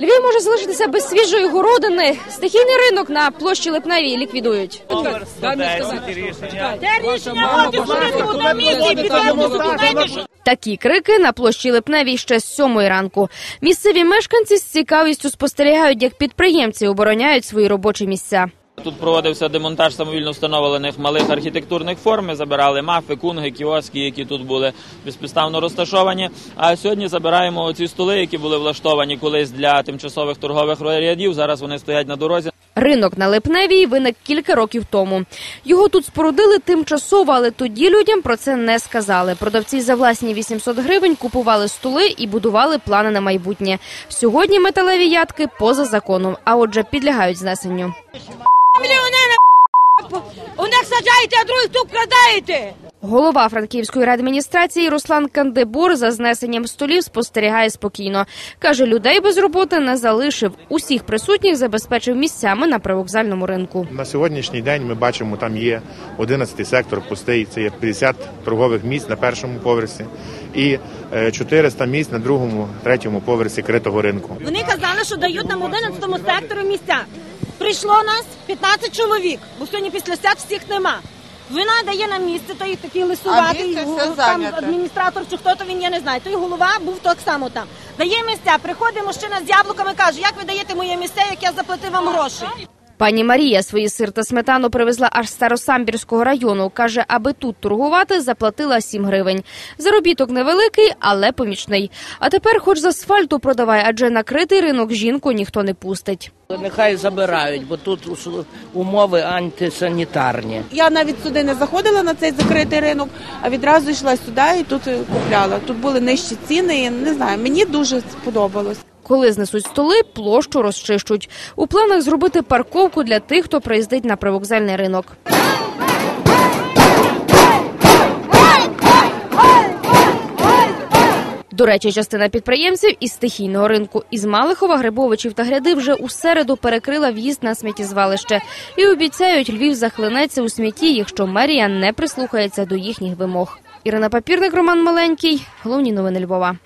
Львів може залишитися без свіжої городини. Стихійний ринок на площі Липневій ліквідують. Такі крики на площі Липневій ще з сьомої ранку. Місцеві мешканці з цікавістю спостерігають, як підприємці обороняють свої робочі місця. Тут проводився демонтаж самовільно встановлених малих архітектурних форм. Ми забирали мафи, кунги, кіоски, які тут були безпідставно розташовані. А сьогодні забираємо ці столи, які були влаштовані колись для тимчасових торгових рядів. Зараз вони стоять на дорозі. Ринок на Липневій виник кілька років тому. Його тут спорудили тимчасово, але тоді людям про це не сказали. Продавці за власні 800 гривень купували столи і будували плани на майбутнє. Сьогодні металеві ядки поза законом, а отже, підлягають знесенню. Саджаєте, а других тут крадаєте. Голова франківської реадміністрації Руслан Кандебур за знесенням столів спостерігає спокійно. каже, людей без роботи не залишив. Усіх присутніх забезпечив місцями на привокзальному ринку. На сьогоднішній день ми бачимо, там є 11 сектор пустий. Це є 50 торгових місць на першому поверсі і е, 400 місць на другому, третьому поверсі критого ринку. Вони казали, що дають нам 11 сектору місця. Прийшло нас 15 чоловік, бо сьогодні після свят всіх нема. Вона дає нам місце, той такий лисуватий місце все там зайняте. адміністратор чи хто то він, я не знаю. Той голова був так само там. Дає місця, приходить мужчина з яблуками, каже, як ви даєте моє місце, як я заплатив вам гроші. Пані Марія свої сир та сметану привезла аж з Старосамбірського району. каже, аби тут торгувати, заплатила 7 гривень. Заробіток невеликий, але помічний. А тепер, хоч з асфальту продавай, адже накритий ринок жінку ніхто не пустить. Нехай забирають, бо тут умови антисанітарні. Я навіть сюди не заходила на цей закритий ринок, а відразу йшла сюди і тут купляла. Тут були нижчі ціни. І не знаю, мені дуже сподобалось. Коли знесуть столи, площу розчищуть. У планах зробити парковку для тих, хто приїздить на привокзальний ринок. До речі, частина підприємців із стихійного ринку із Малихова, Грибовичів та Гряди вже у середу перекрила в'їзд на сміттєзвалище і обіцяють, Львів захлинеться у смітті, якщо мерія не прислухається до їхніх вимог. Ірина Папірник, Роман Маленький. Головні новини Львова.